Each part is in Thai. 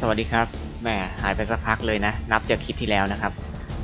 สวัสดีครับแหมหายไปสักพักเลยนะ นับจากคลิปที่แล้วนะครับ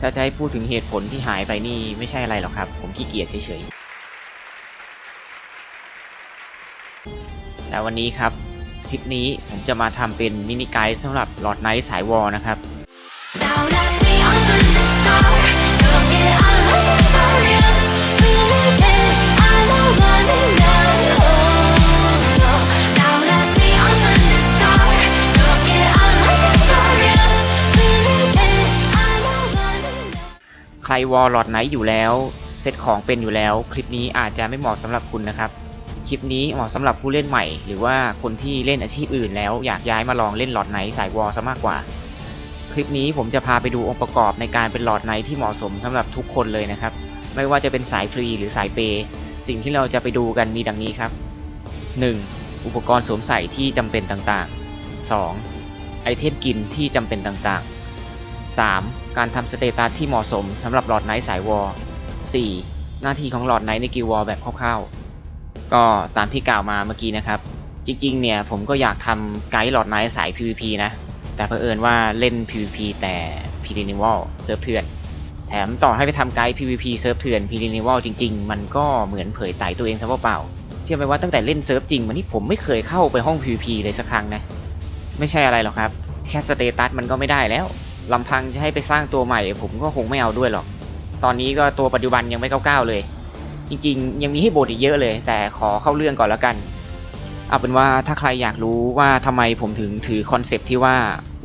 ถ้าจะให้พูดถึงเหตุผลที่หายไปนี่ไม่ใช่อะไรหรอกครับ ผมขี้เกียจเฉยๆ แต่วันนี้ครับ คลิปนี้ผมจะมาทำเป็นมินิไกด์สำหรับหลอดไนท์สายวอลนะครับ รวอลหลอดไหนอยู่แล้วเซตของเป็นอยู่แล้ว คลิปนี้อาจจะไม่เหมาะสำหรับคุณนะครับ คลิปนี้เหมาะสำหรับผู้เล่นใหม่ หรือว่าคนที่เล่นอาชีพอื่นแล้วอยากย้ายมาลองเล่นหลอดไหนสายวอลซะมากกว่า คลิปนี้ผมจะพาไปดูองค์ประกอบในการเป็นหลอดไหนที่เหมาะสมสำหรับทุกคนเลยนะครับ ไม่ว่าจะเป็นสายฟรีหรือสายเปย์สิ่งที่เราจะไปดูกันมีดังนี้ครับ 1. อุปกรณ์สวมใส่ที่จำเป็นต่างๆ 2. ไอเทมกินที่จำเป็นต่างๆ 3. การทำสเตตัสที่เหมาะสมสำหรับหลอดไนท์สายวอล 4. หน้าที่ของหลอดไนท์ในกิลวอลแบบคร่าวๆ ก็ตามที่กล่าวมาเมื่อกี้นะครับ จริงๆ เนี่ยผมก็อยากทำไกด์หลอดไนท์สาย PVP นะ แต่เผอิญว่าเล่น PVP แต่ p r e n i v a l เซิร์ฟเถื่อน แถมต่อให้ไปทำไกด์ PVP เซิร์ฟเถื่อน p r e n i v a l จริง ๆ มันก็เหมือนเผยไต่ตัวเองซะเปล่าๆเชื่อไหมว่าตั้งแต่เล่นเซิร์ฟจริงมานี่ผมไม่เคยเข้าไปห้อง PVP เลยสักครั้งนะ ไม่ใช่อะไรหรอกครับ แค่สเตตัสมันก็ไม่ได้แล้ว ลำพังจะให้ไปสร้างตัวใหม่ ผมก็คงไม่เอาด้วยหรอก ตอนนี้ก็ตัวปัจจุบันยังไม่ก้าวๆเลย จริงๆ ยังมีให้บ่นอีกเยอะเลย แต่ขอเข้าเรื่องก่อนแล้วกัน เอาเป็นว่าถ้าใครอยากรู้ว่าทำไมผมถึงถือคอนเซปที่ว่า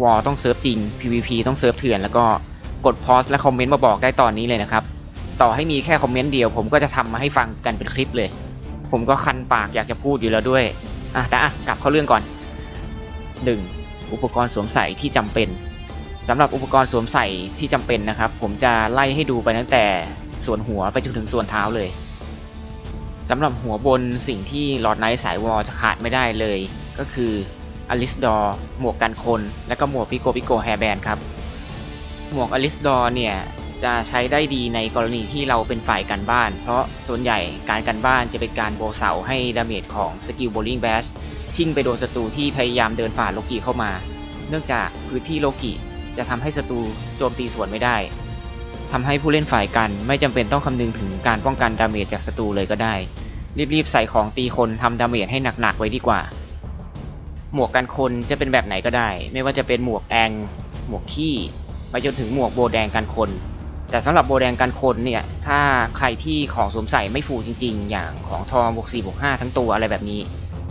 วอต้องเซิร์ฟจริง PVP ต้องเซิร์ฟเถื่อน แล้วก็กดพอสและคอมเมนต์มาบอกได้ตอนนี้เลยนะครับ ต่อให้มีแค่คอมเมนต์เดียว ผมก็จะทำมาให้ฟังกันเป็นคลิปเลย ผมก็คันปากอยากจะพูดอยู่แล้วด้วยอะแต่อะกลับเข้าเรื่องก่อน 1. อุปกรณ์สวมใส่ที่จำเป็น สำหรับอุปกรณ์สวมใส่ที่จำเป็นนะครับ ผมจะไล่ให้ดูไปตั้งแต่ส่วนหัวไปจนถึงส่วนเท้าเลยสำหรับหัวบนสิ่งที่หลอดไนท์สายวอลจะขาดไม่ได้เลย ก็คืออลิสดอร์หมวกกันคน และก็หมวกพิโกพิโกแฮร์แบนครับหมวกอลิสดอร์เนี่ยจะใช้ได้ดีในกรณีที่เราเป็นฝ่ายกันบ้าน เพราะส่วนใหญ่การกันบ้านจะเป็นการโบเสาให้ดาเมจของสกิลโบลิงแบชชิ่งไปโดนศัตรูที่พยายามเดินฝ่าโลกีเข้ามา เนื่องจากพื้นที่โลกิ จะทำให้ศัตรูโจมตีสวนไม่ได้ทำให้ผู้เล่นฝ่ายกันไม่จำเป็นต้องคำนึงถึงการป้องกันดาเมจจากศัตรูเลยก็ได้ รีบๆใส่ของตีคนทำดาเมจให้หนักๆไว้ดีกว่า หมวกกันคนจะเป็นแบบไหนก็ได้ ไม่ว่าจะเป็นหมวกแองหมวกขี้ไปจนถึงหมวกโบแดงกันคน แต่สำหรับโบแดงกันคนเนี่ย ถ้าใครที่ของสวมใส่ไม่ฟูจริง ๆ อย่างของทองบวก4บวก5ทั้งตัวอะไรแบบนี้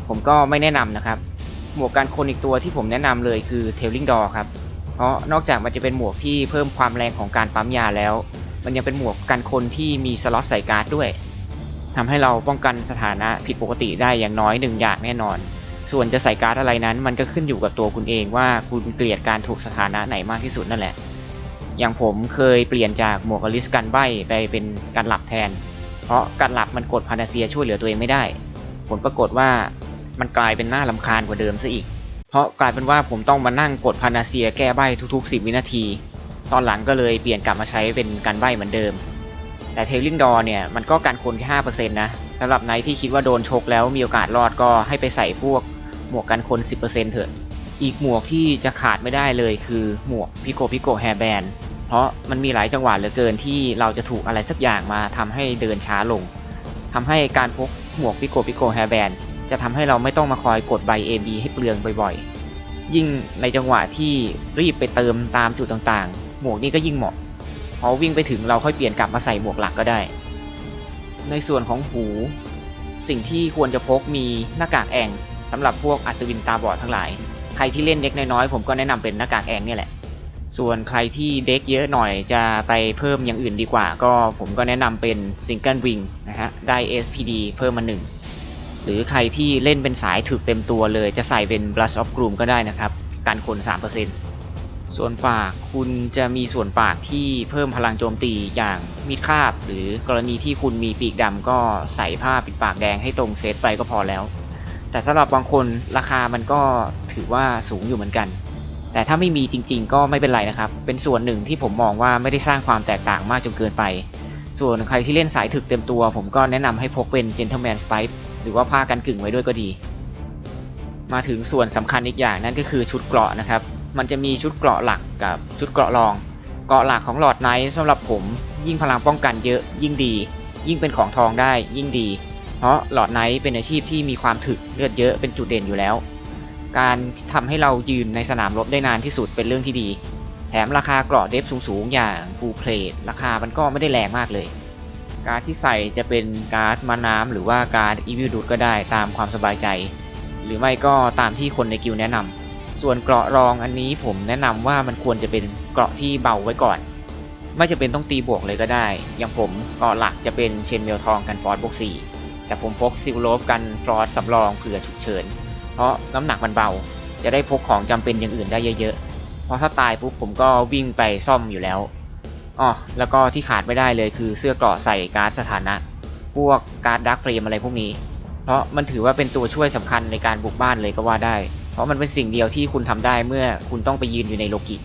ผมก็ไม่แนะนำนะครับ หมวกกันคนอีกตัวที่ผมแนะนำเลยคือเทลลิงดอครับ เพราะนอกจากมันจะเป็นหมวกที่เพิ่มความแรงของการปั๊มยาแล้ว มันยังเป็นหมวกกันคนที่มีสล็อตใส่การ์ดด้วยทำให้เราป้องกันสถานะผิดปกติได้อย่างน้อยหนึ่งอย่างแน่นอน ส่วนจะใส่การ์ดอะไรนั้น มันก็ขึ้นอยู่กับตัวคุณเองว่าคุณเกลียดการถูกสถานะไหนมากที่สุดนั่นแหละ อย่างผมเคยเปลี่ยนจากหมวกอลิสกันใบไปเป็นการหลับแทน เพราะการหลับมันกดพานาเซียช่วยเหลือตัวเองไม่ได้ ผลปรากฏว่ามันกลายเป็นหน้าลำคาญกว่าเดิมซะอีก เพราะกลายเป็นว่าผมต้องมานั่งกดพานาเซียแก้ใบทุกๆ 10 วินาที ตอนหลังก็เลยเปลี่ยนกลับมาใช้เป็นการใบเหมือนเดิม แต่เทลลิงดอเนี่ยมันก็การคนแค่5%นต์นะสำหรับไนที่คิดว่าโดนชกแล้วมีโอกาสรอดก็ให้ไปใส่พวกหมวกกันคน10%เอถอะ อีกหมวกที่จะขาดไม่ได้เลยคือหมวกพิโกพิโกแฮร์แบนเพราะมันมีหลายจังหวะเหลือเกินที่เราจะถูกอะไรสักอย่างมาทำให้เดินช้าลงทำให้การพกหมวกพิโกพิโกแฮร์แบน จะทำให้เราไม่ต้องมาคอยกดใบ AB ให้เปลืองบ่อยๆ ยิ่งในจังหวะที่รีบไปเติมตามจุดต่างๆ หมวกนี้ก็ยิ่งเหมาะ พอวิ่งไปถึงเราค่อยเปลี่ยนกลับมาใส่หมวกหลักก็ได้ ในส่วนของหู สิ่งที่ควรจะพกมีหน้ากากแองสำหรับพวกอัศวินตาบอดทั้งหลาย ใครที่เล่นเด็กน้อยๆผมก็แนะนำเป็นหน้ากากแองเนี่ยแหละ ส่วนใครที่เด็กเยอะหน่อยจะไปเพิ่มอย่างอื่นดีกว่า ก็ผมก็แนะนำเป็นซิงเกิลวิงนะฮะได้ SPD เพิ่มมาหนึ่ง หรือใครที่เล่นเป็นสายถึกเต็มตัวเลยจะใส่เป็น Brush of Gloom ก็ได้นะครับ การคน 3%ส่วนปากคุณจะมีส่วนปากที่เพิ่มพลังโจมตีอย่างมีดคาบ หรือกรณีที่คุณมีปีกดำก็ใส่ผ้าปิดปากแดงให้ตรงเซตไปก็พอแล้ว แต่สำหรับบางคนราคามันก็ถือว่าสูงอยู่เหมือนกัน แต่ถ้าไม่มีจริง ๆ ก็ไม่เป็นไรนะครับ เป็นส่วนหนึ่งที่ผมมองว่าไม่ได้สร้างความแตกต่างมากจนเกินไป ส่วนใครที่เล่นสายถึกเต็มตัว ผมก็แนะนำให้พกเป็น Gentleman Stripe หรือว่าผ้ากันกึ่งไว้ด้วยก็ดี มาถึงส่วนสำคัญอีกอย่างนั่นก็คือชุดเกราะนะครับ มันจะมีชุดเกราะหลักกับชุดเกราะรอง เกราะหลักของหลอดไนท์สำหรับผมยิ่งพลังป้องกันเยอะยิ่งดี ยิ่งเป็นของทองได้ยิ่งดี เพราะหลอดไนท์เป็นอาชีพที่มีความถึกเลือดเยอะเป็นจุดเด่นอยู่แล้ว การทำให้เรายืนในสนามรบได้นานที่สุดเป็นเรื่องที่ดี แถมราคาเกราะเดฟสูงๆอย่างฟูเพลทราคามันก็ไม่ได้แรงมากเลย การดที่ใส่จะเป็นการ์ดมาน้ำหรือว่าการ์ดอีวิลดูดก็ได้ตามความสบายใจ หรือไม่ก็ตามที่คนในกิลแนะนำส่วนเกราะรองอันนี้ผมแนะนำว่ามันควรจะเป็นเกราะที่เบาไว้ก่อน ไม่จะเป็นต้องตีบวกเลยก็ได้ อย่างผมเกราะหลักจะเป็นเชนเมลทองกันฟอสบวก4แต่ผมพกซิลโลฟกันฟลอสสำรองเผื่อฉุกเฉิน เพราะน้ำหนักมันเบา จะได้พกของจำเป็นอย่างอื่นได้เยอะๆเพราะถ้าตายปุ๊บผมก็วิ่งไปซ่อมอยู่แล้ว อ๋อแล้วก็ที่ขาดไม่ได้เลยคือเสื้อเกราะใส่การ์ดสถานะ พวกการ์ดดักเฟรมอะไรพวกนี้ เพราะมันถือว่าเป็นตัวช่วยสำคัญในการบุกบ้านเลยก็ว่าได้ เพราะมันเป็นสิ่งเดียวที่คุณทำได้เมื่อคุณต้องไปยืนอยู่ในโลกิ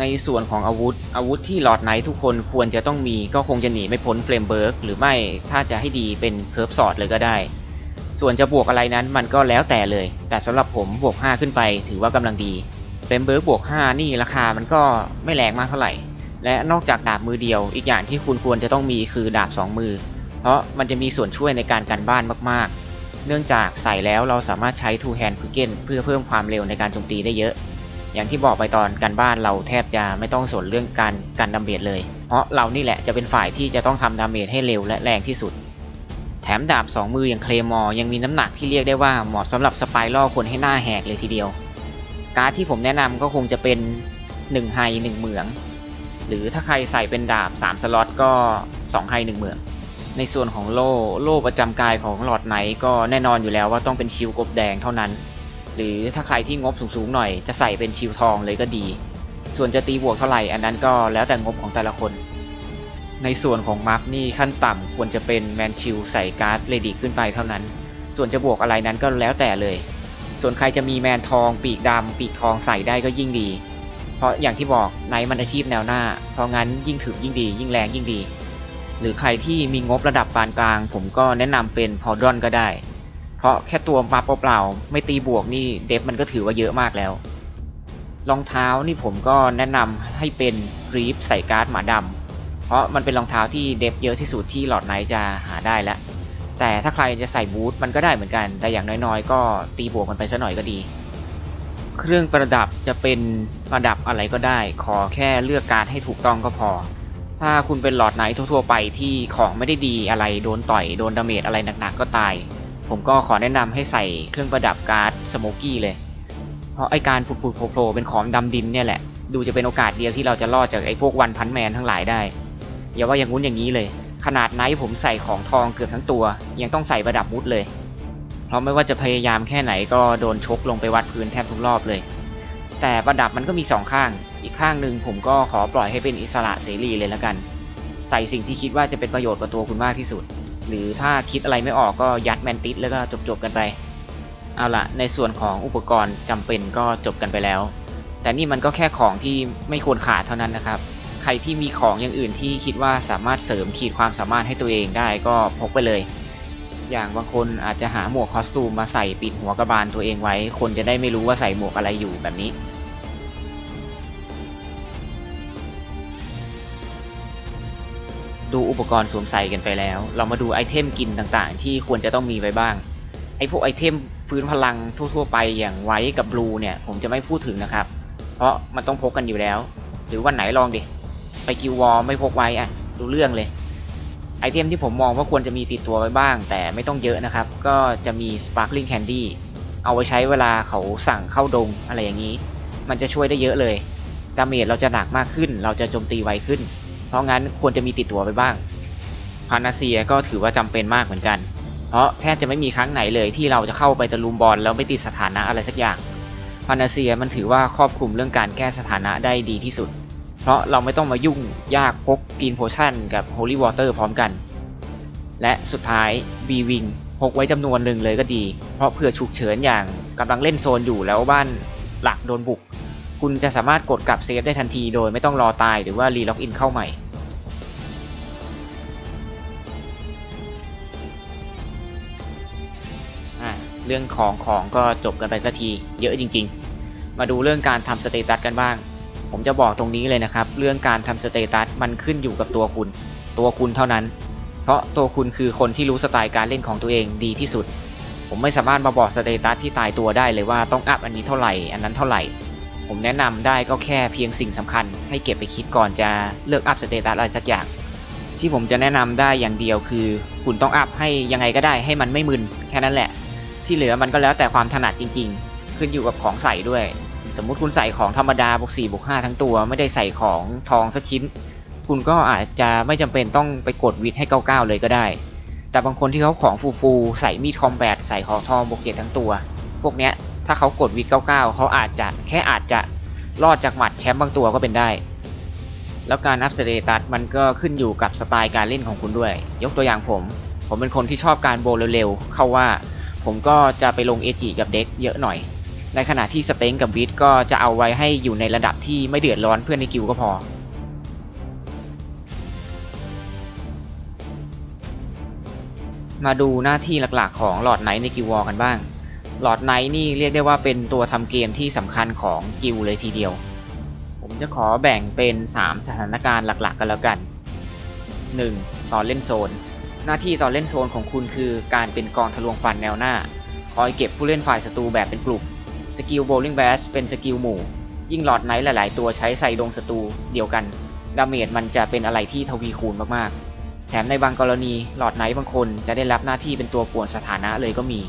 ในส่วนของอาวุธ อาวุธที่หลอดไหนทุกคนควรจะต้องมีก็คงจะหนีไม่พ้นเฟรมเบิร์กหรือไม่ถ้าจะให้ดีเป็นเคิร์ฟสอดเลยก็ได้ ส่วนจะบวกอะไรนั้นมันก็แล้วแต่เลย แต่สำหรับผมบวก 5 ขึ้นไป ถือว่ากำลังดีเฟรมเบิร์กบวก 5 นี่ราคามันก็ไม่แรงมากเท่าไหร่ และนอกจากดาบมือเดียว อีกอย่างที่คุณควรจะต้องมีคือดาบ 2 มือ เพราะมันจะมีส่วนช่วยในการกันบ้านมากๆ เนื่องจากใส่แล้วเราสามารถใช้ two hand p i c k e n เพื่อเพิ่มความเร็วในการโจมตีได้เยอะ อย่างที่บอกไปตอนการบ้านเราแทบจะไม่ต้องสนเรื่องการกันดาเมจเลย เพราะเรานี่แหละจะเป็นฝ่ายที่จะต้องทำดาเมจให้เร็วและแรงที่สุด แถมดาบ 2 มืออย่างเคลมอยังมีน้ำหนักที่เรียกได้ว่าเหมาะสำหรับสปายล่อคนให้หน้าแหกเลยทีเดียว การ์ดที่ผมแนะนำก็คงจะเป็น1ไฮ1เหมือง หรือถ้าใครใส่เป็นดาบ 3 สล็อตก็2ไฮ1เหมือง ในส่วนของโล่ โล่ประจำกายของหลอดไนก็แน่นอนอยู่แล้วว่าต้องเป็นชิวกบแดงเท่านั้น หรือถ้าใครที่งบสูงๆหน่อยจะใส่เป็นชิวทองเลยก็ดี ส่วนจะตีบวกเท่าไหร่อันนั้นก็แล้วแต่งบของแต่ละคน ในส่วนของมาร์กนี่ขั้นต่ำควรจะเป็นแมนชิลใส่การ์ดเลดี้ขึ้นไปเท่านั้น ส่วนจะบวกอะไรนั้นก็แล้วแต่เลย ส่วนใครจะมีแมนทอง ปีกดำปีกทองใส่ได้ก็ยิ่งดี ราะอย่างที่บอกไนท์มันอาชีพแนวหน้า เพราะงั้นยิ่งถึกยิ่งดี ยิ่งแรงยิ่งดี หรือใครที่มีงบระดับปานกลาง ผมก็แนะนำเป็นพอดอนก็ได้ เพราะแค่ตัวมาเปล่าๆไม่ตีบวกนี่เดฟมันก็ถือว่าเยอะมากแล้วรองเท้านี่ผมก็แนะนำให้เป็นกรีฟใส่การ์ดหมาดำเพราะมันเป็นรองเท้าที่เดฟเยอะที่สุดที่หลอดไนท์จะหาได้แล้วแต่ถ้าใครจะใส่บูทมันก็ได้เหมือนกัน แต่อย่างน้อยๆ ก็ตีบวกมันไปซะหน่อยก็ดี เครื่องประดับจะเป็นประดับอะไรก็ได้ ขอแค่เลือกการให้ถูกต้องก็พอ ถ้าคุณเป็นหลอดไหนทั่วๆไปที่ของไม่ได้ดีอะไรโดนต่อยโดนดาเมจอะไรหนักๆก็ตาย ผมก็ขอแนะนำให้ใส่เครื่องประดับการ์ดสโมกี้เลย เพราะไอการผุดๆโผล่ๆเป็นของดำดินเนี่ยแหละ ดูจะเป็นโอกาสเดียวที่เราจะรอดจากไอพวกวันพันแมนทั้งหลายได้ อย่าว่าอย่างงู้นอย่างนี้เลย ขนาดไนท์ผมใส่ของทองเกือบทั้งตัว ยังต้องใส่ประดับมุดเลย ราะไม่ว่าจะพยายามแค่ไหนก็โดนชกลงไปวัดพื้นแทบทุกรอบเลย แต่ประดับมันก็มีสองข้าง อีกข้างหนึ่งผมก็ขอปล่อยให้เป็นอิสระเสรีเลยละกัน ใส่สิ่งที่คิดว่าจะเป็นประโยชน์กับตัวคุณมากที่สุด หรือถ้าคิดอะไรไม่ออกก็ยัดแมนติสแล้วก็จบๆกันไป เอาละในส่วนของอุปกรณ์จำเป็นก็จบกันไปแล้ว แต่นี่มันก็แค่ของที่ไม่ควรขาดเท่านั้นนะครับ ใครที่มีของอย่างอื่นที่คิดว่าสามารถเสริมขีดความสามารถให้ตัวเองได้ก็พกไปเลย อย่างบางคนอาจจะหาหมวกคอสตูมมาใส่ปิดหัวกระบาลตัวเองไว้ คนจะได้ไม่รู้ว่าใส่หมวกอะไรอยู่แบบนี้ ดูอุปกรณ์สวมใส่กันไปแล้ว เรามาดูไอเทมกินต่างๆ ที่ควรจะต้องมีไว้บ้างไอพวกไอเทมพื้นพลังทั่ว ๆ ไปอย่างไว้กับบลูเนี่ยผมจะไม่พูดถึงนะครับ เพราะมันต้องพกกันอยู่แล้ว หรือวันไหนลองดิ ไปกิววอลไม่พกไว้อะดูเรื่องเลย ไอเทมที่ผมมองว่าควรจะมีติดตัวไว้บ้าง แต่ไม่ต้องเยอะนะครับ ก็จะมี Sparkling Candy เอาไว้ใช้เวลาเขาสั่งเข้าดงอะไรอย่างนี้ มันจะช่วยได้เยอะเลย ดาเมจเราจะหนักมากขึ้น เราจะโจมตีไวขึ้น เพราะงั้นควรจะมีติดตัวไปบ้าง พานาเซียก็ถือว่าจำเป็นมากเหมือนกัน เพราะแทบจะไม่มีครั้งไหนเลยที่เราจะเข้าไปตะลุมบอลแล้วไม่ติดสถานะอะไรสักอย่าง พานาเซียมันถือว่าครอบคลุมเรื่องการแก้สถานะได้ดีที่สุด เพราะเราไม่ต้องมายุ่งยากพกกินโพชั่นกับโฮลี่วอเตอร์พร้อมกัน และสุดท้ายบีวิงพกไว้จำนวนหนึ่งเลยก็ดี เพราะเผื่อฉุกเฉินอย่างกำลังเล่นโซนอยู่แล้วบ้านหลักโดนบุก คุณจะสามารถกดกลับเซฟได้ทันทีโดยไม่ต้องรอตายหรือว่ารีล็อกอินเข้าใหม่อะเรื่องของของก็จบกันไปสักทีเยอะจริง ๆ มาดูเรื่องการทำสเตตัสกันบ้าง ผมจะบอกตรงนี้เลยนะครับ เรื่องการทำสเตตัสมันขึ้นอยู่กับตัวคุณ ตัวคุณเท่านั้น เพราะตัวคุณคือคนที่รู้สไตล์การเล่นของตัวเองดีที่สุด ผมไม่สามารถมาบอกสเตตัสที่ตายตัวได้เลยว่าต้องอัพอันนี้เท่าไหร่ อันนั้นเท่าไหร่ ผมแนะนำได้ก็แค่เพียงสิ่งสำคัญ ให้เก็บไปคิดก่อนจะเลือกอัพสเตตัสอะไรสักอย่าง ที่ผมจะแนะนำได้อย่างเดียวคือ คุณต้องอัพให้ยังไงก็ได้ให้มันไม่มึนแค่นั้นแหละ ที่เหลือมันก็แล้วแต่ความถนัดจริง ๆ ขึ้นอยู่กับของใส่ด้วย สมมุติคุณใส่ของธรรมดาบวก4บวก5ทั้งตัว ไม่ได้ใส่ของทองสักชิ้น คุณก็อาจจะไม่จำเป็นต้องไปกดวิทให้ 99 เลยก็ได้ แต่บางคนที่เขาของฟูๆใส่มีดคอมแบทใส่ของทองบวก7ทั้งตัว พวกเนี้ยถ้าเขากดวิท99 เขาอาจจะแค่อาจจะรอดจากหมัดแชมป์บางตัวก็เป็นได้ แล้วการอัพสเตตัสมันก็ขึ้นอยู่กับสไตล์การเล่นของคุณด้วย ยกตัวอย่างผม ผมเป็นคนที่ชอบการโบว์เร็วๆเข้าว่า ผมก็จะไปลงเอจิกับเด็กเยอะหน่อย ในขณะที่สเต็งกับวิทก็จะเอาไว้ให้อยู่ในระดับที่ไม่เดือดร้อนเพื่อนในกิวก็พอ มาดูหน้าที่หลักๆของหลอดไนท์ในกิววอลกันบ้าง หลอดไนท์นี่เรียกได้ว่าเป็นตัวทำเกมที่สำคัญของกิวเลยทีเดียว ผมจะขอแบ่งเป็น 3 สถานการณ์หลักๆ กันแล้วกัน 1. ตอนเล่นโซน หน้าที่ตอนเล่นโซนของคุณคือการเป็นกองทะลวงฟันแนวหน้า คอยเก็บผู้เล่นฝ่ายศัตรูแบบเป็นกลุ่ม สกิลโบลิ่งแบสเป็นสกิลหมู่ ยิ่งหลอดไนท์หลาย ๆ ตัวใช้ใส่ดงศัตรูเดียวกัน ดาเมจมันจะเป็นอะไรที่ทวีคูณมาก ๆ แถมในบางกรณีหลอดไนท์บางคนจะได้รับหน้าที่เป็นตัวป่วนสถานะเลยก็มี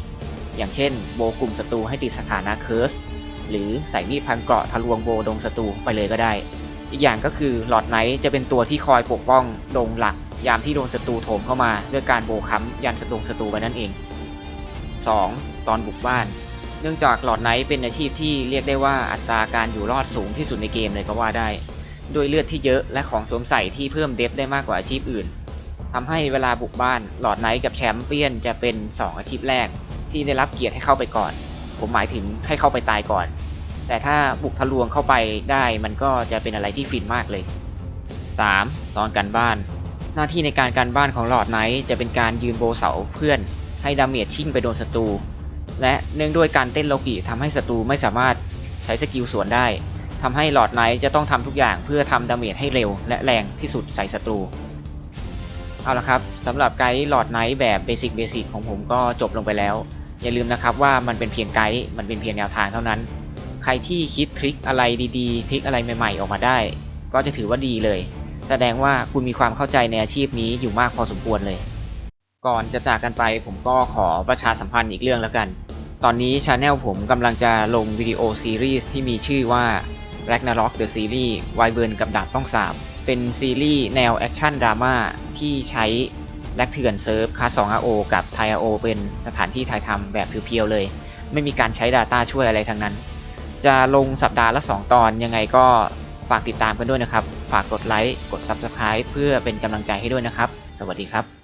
อย่างเช่น โบกลุ่มศัตรูให้ติดสถานะเคิร์ส หรือใส่มีดพันเกราะทะลวงโบดงศัตรูไปเลยก็ได้ อีกอย่างก็คือหลอดไนท์จะเป็นตัวที่คอยปกป้องดงหลัก ยามที่โดนศัตรูโถมเข้ามาด้วยการโบค้ำยันศัตรูศัตรูไปนั่นเอง 2. ตอนบุกบ้าน เนื่องจากหลอดไนท์เป็นอาชีพที่เรียกได้ว่าอัตราการอยู่รอดสูงที่สุดในเกมเลยก็ว่าได้ ด้วยเลือดที่เยอะและของสวมใส่ที่เพิ่มเดฟได้มากกว่าอาชีพอื่นทำให้เวลาบุกบ้านหลอดไนท์กับแชมเปี้ยนจะเป็น 2 อาชีพแรก ที่ได้รับเกียรติให้เข้าไปก่อน ผมหมายถึงให้เข้าไปตายก่อน แต่ถ้าบุกทะลวงเข้าไปได้มันก็จะเป็นอะไรที่ฟินมากเลย 3. ตอนการบ้าน หน้าที่ในการการบ้านของหลอดไนท์จะเป็นการยืนโบเสาเพื่อนให้ดาเมจชิ่งไปโดนศัตรู และเนื่องด้วยการเต้นโลกิทำให้ศัตรูไม่สามารถใช้สกิลสวนได้ทำให้หลอดไนท์จะต้องทำทุกอย่างเพื่อทำดาเมจให้เร็วและแรงที่สุดใส่ศัตรู เอาละครับสำหรับไกด์หลอดไนท์แบบเบสิกเบสิกของผมก็จบลงไปแล้ว อย่าลืมนะครับว่ามันเป็นเพียงไกด์มันเป็นเพียงแนวทางเท่านั้น ใครที่คิดทริคอะไรดีๆ ทริคอะไรใหม่ๆ ออกมาได้ ก็จะถือว่าดีเลย แสดงว่าคุณมีความเข้าใจในอาชีพนี้อยู่มากพอสมควรเลย ก่อนจะจากกันไปผมก็ขอประชาสัมพันธ์อีกเรื่องแล้วกัน ตอนนี้ช anel ผมกำลังจะลงวิดีโอซีรีส์ที่มีชื่อว่า Ragnarok The Series วายเบิร์นกับดาบต้องสาบเป็นซีรีส์แนวแอคชั่นดราม่าที่ใช้แลกเถื่อนเซิร์ฟคา2 RO กับไท RO เป็นสถานที่ถ่ายทำแบบเพียวๆเลย ไม่มีการใช้ Data ช่วยอะไรทั้งนั้น จะลงสัปดาห์ละ 2 ตอนยังไงก็ฝากติดตามกันด้วยนะครับ ฝากกดไลค์ กด Subscribe เพื่อเป็นกำลังใจให้ด้วยนะครับ สวัสดีครับ